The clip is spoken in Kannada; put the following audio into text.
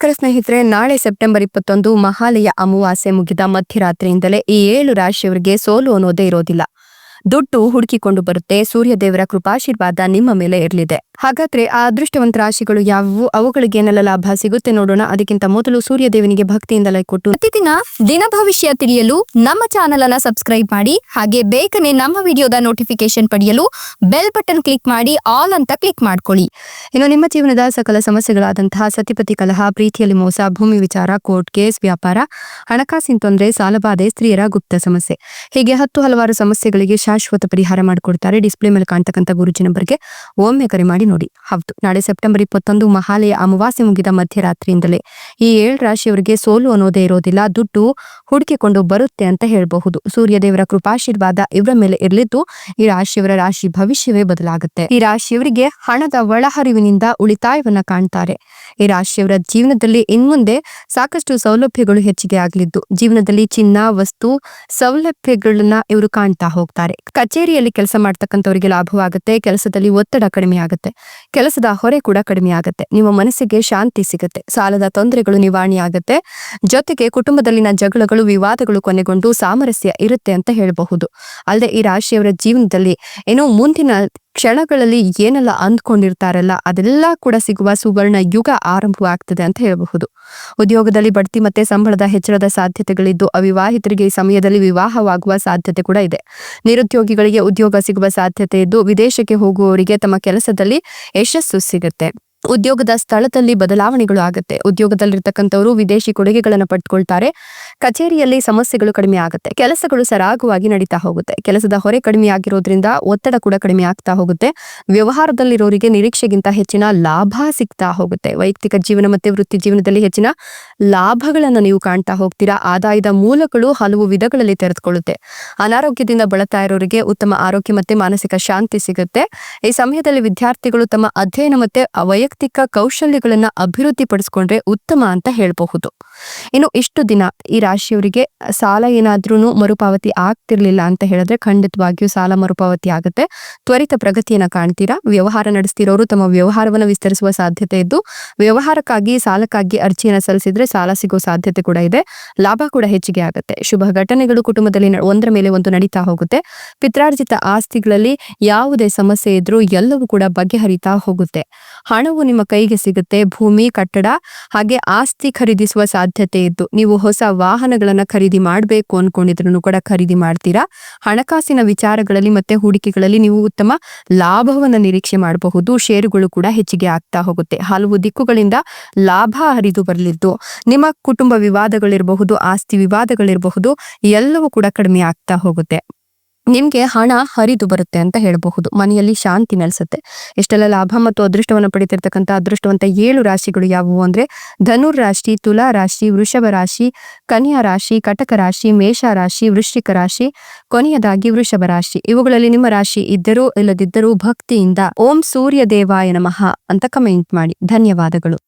ನಮಸ್ಕಾರ ಸ್ನೇಹಿತರೆ. ನಾಳೆ ಸೆಪ್ಟೆಂಬರ್ ಇಪ್ಪತ್ತೊಂದು ಮಹಾಲಯ ಅಮಾವಾಸ್ಯೆ ಮುಗಿದ ಮಧ್ಯರಾತ್ರಿಯಿಂದಲೇ ಈ ಏಳು ರಾಶಿಯವರಿಗೆ ಸೋಲು ಅನ್ನೋದೇ ಇರೋದಿಲ್ಲ. ದುಡ್ಡು ಹುಡುಕಿಕೊಂಡು ಬರುತ್ತೆ. ಸೂರ್ಯದೇವರ ಕೃಪಾಶೀರ್ವಾದ ನಿಮ್ಮ ಮೇಲೆ ಇರಲಿದೆ. ಹಾಗಾದ್ರೆ ಆ ಅದೃಷ್ಟವಂತ ರಾಶಿಗಳು ಯಾವುವು? ಅವುಗಳಿಗೆ ಏನೆಲ್ಲ ಲಾಭ ಸಿಗುತ್ತೆ ನೋಡೋಣ. ಅದಕ್ಕಿಂತ ಮೊದಲು ಸೂರ್ಯದೇವನಿಗೆ ಲೈಕ್ ಕೊಟ್ಟು. ಪ್ರತಿದಿನ ದಿನ ಭವಿಷ್ಯ ತಿಳಿಯಲು ನಮ್ಮ ಚಾನೆಲ್ ಅನ್ನ ಸಬ್ಸ್ಕ್ರೈಬ್ ಮಾಡಿ, ಹಾಗೆ ಬೇಗನೆ ನಮ್ಮ ವಿಡಿಯೋದ ನೋಟಿಫಿಕೇಶನ್ ಪಡೆಯಲು ಬೆಲ್ ಬಟನ್ ಕ್ಲಿಕ್ ಮಾಡಿ, ಆಲ್ ಅಂತ ಕ್ಲಿಕ್ ಮಾಡ್ಕೊಳ್ಳಿ. ಇನ್ನು ನಿಮ್ಮ ಜೀವನದ ಸಕಲ ಸಮಸ್ಯೆಗಳಾದಂತಹ ಸತಿಪತಿ ಕಲಹ, ಪ್ರೀತಿಯಲ್ಲಿ ಮೋಸ, ಭೂಮಿ ವಿಚಾರ, ಕೋರ್ಟ್ ಕೇಸ್, ವ್ಯಾಪಾರ, ಹಣಕಾಸಿನ ತೊಂದರೆ, ಸಾಲಬಾಧೆ, ಸ್ತ್ರೀಯರ ಗುಪ್ತ ಸಮಸ್ಯೆ. ಹೀಗೆ ಹತ್ತು ಹಲವಾರು ಸಮಸ್ಯೆಗಳಿಗೆ ಶಾಶ್ವತ ಪರಿಹಾರ ಮಾಡಿಕೊಡ್ತಾರೆ. ಡಿಸ್ಪ್ಲೇ ಮೇಲೆ ಕಾಣ್ತಕ್ಕಂಥ ಗುರುಜಿ ನಂಬರ್ಗೆ ಒಮ್ಮೆ ಕರೆ ಮಾಡಿ ನೋಡಿ. ಹೌದು, ನಾಳೆ ಸೆಪ್ಟೆಂಬರ್ ಇಪ್ಪತ್ತೊಂದು ಮಹಾಲಯ ಅಮಾವಾಸ್ಯೆ ಮುಗಿದ ಮಧ್ಯರಾತ್ರಿಯಿಂದಲೇ ಈ ಏಳು ರಾಶಿಯವರಿಗೆ ಸೋಲು ಅನ್ನೋದೇ ಇರೋದಿಲ್ಲ, ದುಡ್ಡು ಹುಡುಕಿಕೊಂಡು ಬರುತ್ತೆ ಅಂತ ಹೇಳಬಹುದು. ಸೂರ್ಯದೇವರ ಕೃಪಾಶೀರ್ವಾದ ಇವರ ಮೇಲೆ ಇರಲಿದ್ದು ಈ ರಾಶಿಯವರ ರಾಶಿ ಭವಿಷ್ಯವೇ ಬದಲಾಗುತ್ತೆ. ಈ ರಾಶಿಯವರಿಗೆ ಹಣದ ಒಳಹರಿವಿನಿಂದ ಉಳಿತಾಯವನ್ನ ಕಾಣ್ತಾರೆ. ಈ ರಾಶಿಯವರ ಜೀವನದಲ್ಲಿ ಇನ್ಮುಂದೆ ಸಾಕಷ್ಟು ಸೌಲಭ್ಯಗಳು ಹೆಚ್ಚಿಗೆ ಆಗಲಿದ್ದು, ಜೀವನದಲ್ಲಿ ಚಿನ್ನ, ವಸ್ತು ಸೌಲಭ್ಯಗಳನ್ನ ಇವರು ಕಾಣ್ತಾ ಹೋಗ್ತಾರೆ. ಕಚೇರಿಯಲ್ಲಿ ಕೆಲಸ ಮಾಡ್ತಕ್ಕಂಥವರಿಗೆ ಲಾಭವಾಗುತ್ತೆ, ಕೆಲಸದಲ್ಲಿ ಒತ್ತಡ ಕಡಿಮೆ ಆಗುತ್ತೆ, ಕೆಲಸದ ಹೊರೆ ಕೂಡ ಕಡಿಮೆ ಆಗುತ್ತೆ, ನಿಮ್ಮ ಮನಸ್ಸಿಗೆ ಶಾಂತಿ ಸಿಗುತ್ತೆ, ಸಾಲದ ತೊಂದರೆಗಳು ನಿವಾರಣೆ ಆಗುತ್ತೆ, ಜೊತೆಗೆ ಕುಟುಂಬದಲ್ಲಿನ ಜಗಳಗಳು, ವಿವಾದಗಳು ಕೊನೆಗೊಂಡು ಸಾಮರಸ್ಯ ಇರುತ್ತೆ ಅಂತ ಹೇಳಬಹುದು. ಅಲ್ಲದೆ ಈ ರಾಶಿಯವರ ಜೀವನದಲ್ಲಿ ಏನೋ ಮುಂದಿನ ಕ್ಷಣಗಳಲ್ಲಿ ಏನೆಲ್ಲ ಅಂದ್ಕೊಂಡಿರ್ತಾರಲ್ಲ, ಅದೆಲ್ಲ ಕೂಡ ಸಿಗುವ ಸುವರ್ಣ ಯುಗ ಆರಂಭವಾಗ್ತದೆ ಅಂತ ಹೇಳಬಹುದು. ಉದ್ಯೋಗದಲ್ಲಿ ಬಡ್ತಿ ಮತ್ತೆ ಸಂಬಳದ ಹೆಚ್ಚಳದ ಸಾಧ್ಯತೆಗಳಿದ್ದು, ಅವಿವಾಹಿತರಿಗೆ ಈ ಸಮಯದಲ್ಲಿ ವಿವಾಹವಾಗುವ ಸಾಧ್ಯತೆ ಕೂಡ ಇದೆ. ನಿರುದ್ಯೋಗಿಗಳಿಗೆ ಉದ್ಯೋಗ ಸಿಗುವ ಸಾಧ್ಯತೆ ಇದ್ದು, ವಿದೇಶಕ್ಕೆ ಹೋಗುವವರಿಗೆ ತಮ್ಮ ಕೆಲಸದಲ್ಲಿ ಯಶಸ್ಸು ಸಿಗುತ್ತೆ. ಉದ್ಯೋಗದ ಸ್ಥಳದಲ್ಲಿ ಬದಲಾವಣೆಗಳು ಆಗುತ್ತೆ. ಉದ್ಯೋಗದಲ್ಲಿರ್ತಕ್ಕಂಥವರು ವಿದೇಶಿ ಕೊಡುಗೆಗಳನ್ನು ಪಡ್ಕೊಳ್ತಾರೆ. ಕಚೇರಿಯಲ್ಲಿ ಸಮಸ್ಯೆಗಳು ಕಡಿಮೆ ಆಗುತ್ತೆ. ಕೆಲಸಗಳು ಸರಾಗವಾಗಿ ನಡೀತಾ ಹೋಗುತ್ತೆ. ಕೆಲಸದ ಹೊರೆ ಕಡಿಮೆ ಆಗಿರೋದ್ರಿಂದ ಒತ್ತಡ ಕೂಡ ಕಡಿಮೆ ಆಗ್ತಾ ಹೋಗುತ್ತೆ. ವ್ಯವಹಾರದಲ್ಲಿರೋರಿಗೆ ನಿರೀಕ್ಷೆಗಿಂತ ಹೆಚ್ಚಿನ ಲಾಭ ಸಿಗ್ತಾ ಹೋಗುತ್ತೆ. ವೈಯಕ್ತಿಕ ಜೀವನ ಮತ್ತೆ ವೃತ್ತಿ ಜೀವನದಲ್ಲಿ ಹೆಚ್ಚಿನ ಲಾಭಗಳನ್ನು ನೀವು ಕಾಣ್ತಾ ಹೋಗ್ತೀರಾ? ಆದಾಯದ ಮೂಲಗಳು ಹಲವು ವಿಧಗಳಲ್ಲಿ ತೆರೆದುಕೊಳ್ಳುತ್ತೆ. ಅನಾರೋಗ್ಯದಿಂದ ಬಳತಾ ಇರೋರಿಗೆ ಉತ್ತಮ ಆರೋಗ್ಯ ಮತ್ತೆ ಮಾನಸಿಕ ಶಾಂತಿ ಸಿಗುತ್ತೆ. ಈ ಸಮಯದಲ್ಲಿ ವಿದ್ಯಾರ್ಥಿಗಳು ತಮ್ಮ ಅಧ್ಯಯನ ಮತ್ತೆ ವೈಯಕ್ತಿಕ ಕೌಶಲ್ಯಗಳನ್ನ ಅಭಿವೃದ್ಧಿ ಪಡಿಸ್ಕೊಂಡ್ರೆ ಉತ್ತಮ ಅಂತ ಹೇಳಬಹುದು. ಇನ್ನು ಇಷ್ಟು ದಿನ ಈ ರಾಶಿಯವರಿಗೆ ಸಾಲ ಏನಾದ್ರೂ ಮರುಪಾವತಿ ಆಗ್ತಿರ್ಲಿಲ್ಲ ಅಂತ ಹೇಳಿದ್ರೆ ಖಂಡಿತವಾಗಿಯೂ ಸಾಲ ಮರುಪಾವತಿ ಆಗುತ್ತೆ. ತ್ವರಿತ ಪ್ರಗತಿಯನ್ನ ಕಾಣ್ತೀರಾ? ವ್ಯವಹಾರ ನಡೆಸ್ತಿರೋರು ತಮ್ಮ ವ್ಯವಹಾರವನ್ನು ವಿಸ್ತರಿಸುವ ಸಾಧ್ಯತೆ ಇದ್ದು, ವ್ಯವಹಾರಕ್ಕಾಗಿ, ಸಾಲಕ್ಕಾಗಿ ಅರ್ಜಿಯನ್ನು ಸಲ್ಲಿಸಿದ್ರೆ ಸಾಲ ಸಿಗೋ ಸಾಧ್ಯತೆ ಕೂಡ ಇದೆ. ಲಾಭ ಕೂಡ ಹೆಚ್ಚಿಗೆ ಆಗುತ್ತೆ. ಶುಭ ಘಟನೆಗಳು ಕುಟುಂಬದಲ್ಲಿ ಒಂದರ ಮೇಲೆ ಒಂದು ನಡೀತಾ ಹೋಗುತ್ತೆ. ಪಿತ್ರಾರ್ಜಿತ ಆಸ್ತಿಗಳಲ್ಲಿ ಯಾವುದೇ ಸಮಸ್ಯೆ ಇದ್ರೂ ಎಲ್ಲವೂ ಕೂಡ ಬಗೆಹರಿತಾ ಹೋಗುತ್ತೆ. ಹಣವು ನಿಮ್ಮ ಕೈಗೆ ಸಿಗುತ್ತೆ, ಭೂಮಿ, ಕಟ್ಟಡ, ಹಾಗೆ ಆಸ್ತಿ ಖರೀದಿಸುವ ಸಾಧ್ಯತೆ ಇದ್ದು, ನೀವು ಹೊಸ ವಾಹನಗಳನ್ನು ಖರೀದಿ ಮಾಡಬೇಕು ಅನ್ಕೊಂಡಿದ್ರು ಕೂಡ ಖರೀದಿ ಮಾಡ್ತೀರಾ? ಹಣಕಾಸಿನ ವಿಚಾರಗಳಲ್ಲಿ ಮತ್ತೆ ಹೂಡಿಕೆಗಳಲ್ಲಿ ನೀವು ಉತ್ತಮ ಲಾಭವನ್ನು ನಿರೀಕ್ಷೆ ಮಾಡಬಹುದು, ಷೇರುಗಳು ಕೂಡ ಹೆಚ್ಚಿಗೆ ಆಗ್ತಾ ಹೋಗುತ್ತೆ. ಹಲವು ದಿಕ್ಕುಗಳಿಂದ ಲಾಭ ಹರಿದು ಬರಲಿದ್ದು, ನಿಮ್ಮ ಕುಟುಂಬ ವಿವಾದಗಳಿರಬಹುದು, ಆಸ್ತಿ ವಿವಾದಗಳಿರಬಹುದು, ಎಲ್ಲವೂ ಕೂಡ ಕಡಿಮೆ ಆಗ್ತಾ ಹೋಗುತ್ತೆ. ನಿಮ್ಗೆ ಹಣ ಹರಿದು ಬರುತ್ತೆ ಅಂತ ಹೇಳಬಹುದು. ಮನೆಯಲ್ಲಿ ಶಾಂತಿ ನೆಲೆಸುತ್ತೆ. ಇಷ್ಟೆಲ್ಲ ಲಾಭ ಮತ್ತು ಅದೃಷ್ಟವನ್ನು ಪಡಿತಿರ್ತಕ್ಕಂಥ ಅದೃಷ್ಟವಂತ ಏಳು ರಾಶಿಗಳು ಯಾವುವು ಅಂದ್ರೆ ಧನುರ್ ರಾಶಿ, ತುಲಾ ರಾಶಿ, ವೃಷಭ ರಾಶಿ, ಕನ್ಯಾ ರಾಶಿ, ಕಟಕ ರಾಶಿ, ಮೇಷ ರಾಶಿ, ವೃಶ್ಚಿಕ ರಾಶಿ, ಕೊನೆಯದಾಗಿ ವೃಷಭ ರಾಶಿ. ಇವುಗಳಲ್ಲಿ ನಿಮ್ಮ ರಾಶಿ ಇದ್ದರೂ ಇಲ್ಲದಿದ್ದರೂ ಭಕ್ತಿಯಿಂದ ಓಂ ಸೂರ್ಯ ದೇವಾಯ ನಮಃ ಅಂತ ಕಮೆಂಟ್ ಮಾಡಿ. ಧನ್ಯವಾದಗಳು.